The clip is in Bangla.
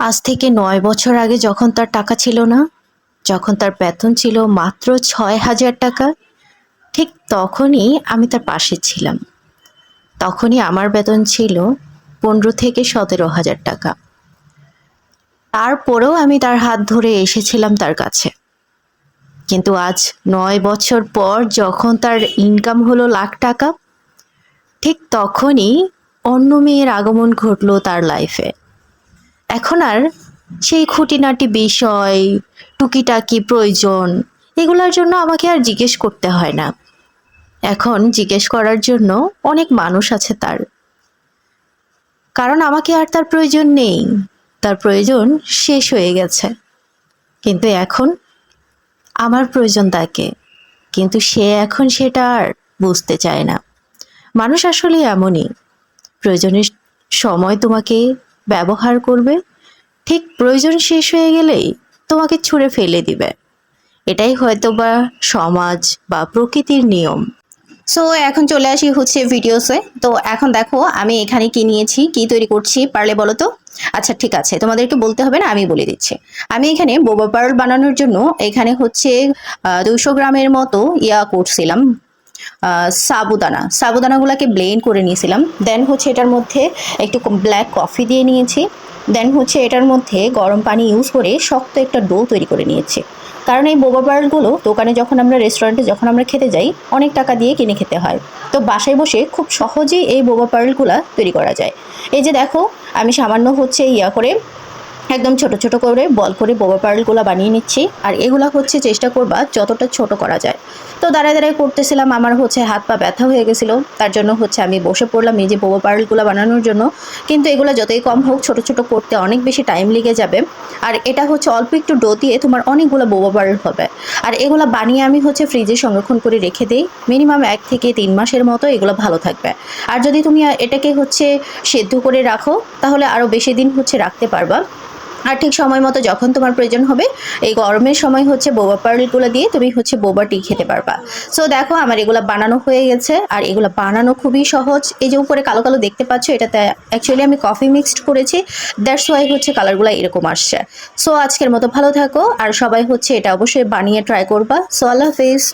আজ থেকে নয় বছর আগে যখন তার টাকা ছিল না, যখন তার বেতন ছিল মাত্র ছয় হাজার টাকা, ঠিক তখনই আমি তার পাশে ছিলাম। তখনই আমার বেতন ছিল পনেরো থেকে সতেরো হাজার টাকা। তারপরেও আমি তার হাত ধরে এসেছিলাম তার কাছে। কিন্তু আজ নয় বছর পর যখন তার ইনকাম হলো লাখ টাকা, ঠিক তখনই অন্য মেয়ের আগমন ঘটলো তার লাইফে এখন আর সেই খুঁটিনাটি বিষয়, টুকিটাকি প্রয়োজন, এগুলোর জন্য আমাকে আর জিজ্ঞেস করতে হয় না। এখন জিজ্ঞেস করার জন্য অনেক মানুষ আছে তার। কারণ আমাকে আর তার প্রয়োজন নেই। তার প্রয়োজন শেষ হয়ে গেছে। কিন্তু এখন আমার প্রয়োজন তাকে। কিন্তু সে এখন সেটা আর বুঝতে চায় না। মানুষ আসলে এমনই। প্রয়োজনের সময় তোমাকে ব্যবহার করবে, ঠিক প্রয়োজন শেষ হয়ে গেলেই তোমাকে ছুঁড়ে ফেলে দিবে। এটাই হয়তো বা সমাজ বা প্রকৃতির নিয়ম। সো এখন চলে আসি হচ্ছে ভিডিওসে তো এখন দেখো, আমি এখানে কি নিয়েছি, কি তৈরি করছি, পারলে বলো তো? আচ্ছা ঠিক আছে তোমাদেরকে বলতে হবে না, আমি বলে দিচ্ছি। আমি এখানে বোবা পার্ল বানানোর জন্য এখানে হচ্ছে দুশো গ্রামের মতো ইয়া করছিলাম। সাবুদানা। সাবুদানাগুলোকে ব্লেন্ড করে নিয়েছিলাম। দেন হচ্ছে এটার মধ্যে একটু ব্ল্যাক কফি দিয়ে নিয়েছি। দেন হচ্ছে এটার মধ্যে গরম পানি ইউজ করে শক্ত একটা ডো তৈরি করে নিয়েছি। কারণ এই বোবা পার্লগুলো দোকানে যখন আমরা রেস্টুরেন্টে যখন আমরা খেতে যাই, অনেক টাকা দিয়ে কিনে খেতে হয়। তো বাসায় বসে খুব সহজেই এই বোবা পার্লগুলো তৈরি করা যায়। এই যে দেখো, আমি সামান্য হচ্ছে ইয়া করে একদম ছোট ছোট করে বল করে বোবা পার্লগুলো বানিয়ে নিচ্ছি। আর এগুলা হচ্ছে চেষ্টা করবা যতটা ছোট করা যায়। তো দাঁড়ায় দাঁড়ায় করতেছিলাম, আমার হচ্ছে হাত পা ব্যথা হয়ে গেছিল। তার জন্য হচ্ছে আমি বসে পড়লাম এই যে বোবা পার্লগুলো বানানোর জন্য। কিন্তু এগুলো যতই কম হোক, ছোট ছোট করতে অনেক বেশি টাইম লেগে যাবে। আর এটা হচ্ছে অল্প একটু ডো দিয়ে তোমার অনেকগুলো বোবা পার্ল হবে। আর এগুলো বানিয়ে আমি হচ্ছে ফ্রিজে সংরক্ষণ করে রেখে দিই। মিনিমাম এক থেকে তিন মাসের মতো এগুলো ভালো থাকবে। আর যদি তুমি এটাকে হচ্ছে সেদ্ধ করে রাখো, তাহলে আরও বেশি দিন হচ্ছে রাখতে পারবা। আর ঠিক সময় মতো যখন তোমার প্রয়োজন হবে, এই গরমের সময় হচ্ছে বোবা পার্লগুলো দিয়ে তুমি হচ্ছে বোবা টি খেতে পারবা। সো দেখো আমার এগুলো বানানো হয়ে গেছে, আর এগুলো বানানো খুবই সহজ। এই যে উপরে কালো কালো দেখতে পাচ্ছ, এটাতে অ্যাকচুয়ালি আমি কফি মিক্সড করেছি। দ্যাটস ওয়াই হচ্ছে কালারগুলো এরকম আসছে। সো আজকের মতো ভালো থাকো, আর সবাই হচ্ছে এটা অবশ্যই বানিয়ে ট্রাই করবা। সো আল্লাহ হাফিজ।